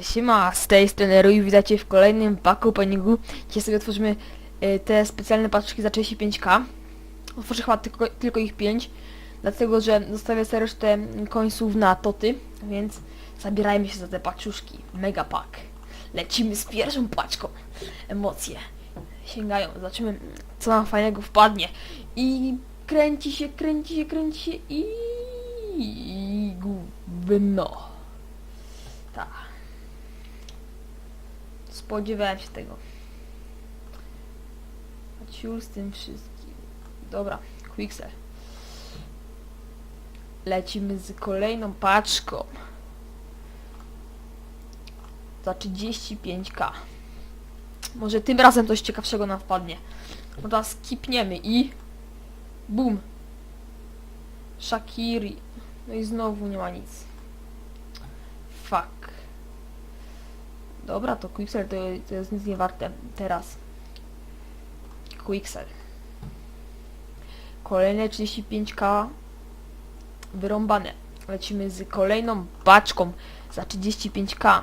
Siema, z tej strony Rui, witajcie w kolejnym pack openingu. Dzisiaj sobie otworzymy e, te specjalne paczki za 35k. Otworzę chyba tylko, tylko ich 5, dlatego że zostawię sobie resztę końców na toty, więc zabierajmy się za te paczuszki. Mega pack. Lecimy z pierwszą paczką. Emocje sięgają, zobaczymy co nam fajnego wpadnie. I kręci się, kręci się, kręci się i... i gówno. Tak. Spodziewałem się tego. A ciul z tym wszystkim. Dobra, Quixel. Lecimy z kolejną paczką. Za 35k. Może tym razem coś ciekawszego nam wpadnie. No teraz skipniemy i... Bum. Shakiri. No i znowu nie ma nic. Fuck. Dobra, to Quixel to, to jest nic nie warte teraz. Quixel. Kolejne 35k wyrąbane. Lecimy z kolejną baczką za 35k.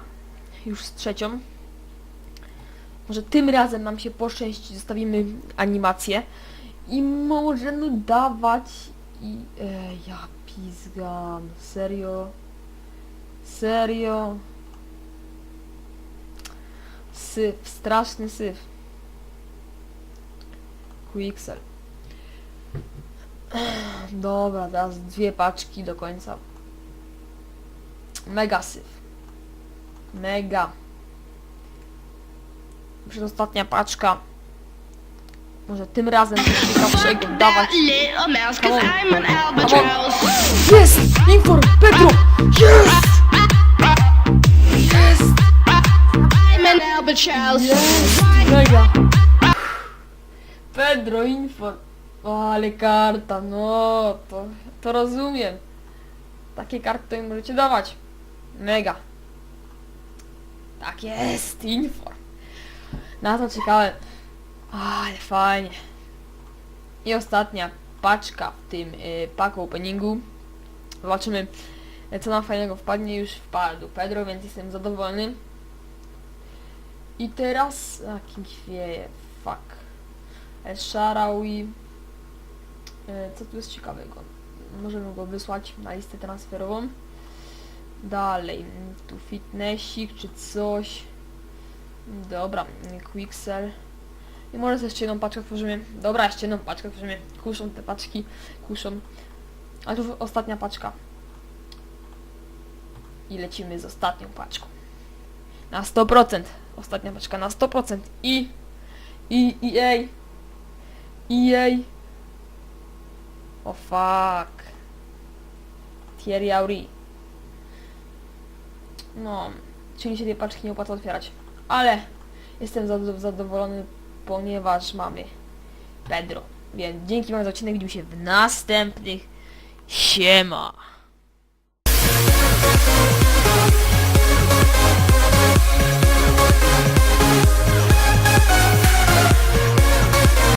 Już z trzecią. Może tym razem nam się poszczęści, zostawimy animację. I możemy dawać i... E, ja pizgam. Serio? Serio? Syf, straszny syf. Quixel. Dobra, teraz dwie paczki do końca. Mega syf. Mega. Przedostatnia paczka. Może tym razem coś ciekawszego dawać. little mouse, Pedro, Infor. O, ale karta, no to, to rozumiem. Takie karty to im możecie dawać. Mega. Tak jest, Infor. Na to czekałem. Ale fajnie. I ostatnia paczka w tym y, pack openingu. Zobaczymy e, co nam fajnego wpadnie. Już wpadł Pedro, więc jestem zadowolony. I teraz... A, chwieje? Fuck. Sharawi. E, Co tu jest ciekawego? Możemy go wysłać na listę transferową. Dalej. Tu fitnessik czy coś. Dobra. Quixel. I może jeszcze jedną paczkę tworzymy. Dobra, jeszcze jedną paczkę tworzymy. Kuszą te paczki. Kuszą. A tu ostatnia paczka. I lecimy z ostatnią paczką. Na 100%. Ostatnia paczka na 100%. I... I... I... Ej. I... Ej. O fuck. Thierry Auri. No, czyli się tej paczki nie opłaca otwierać. Ale jestem zado- zadowolony, ponieważ mamy Pedro. Więc dzięki wam za odcinek. Widzimy się w następnych. Siema.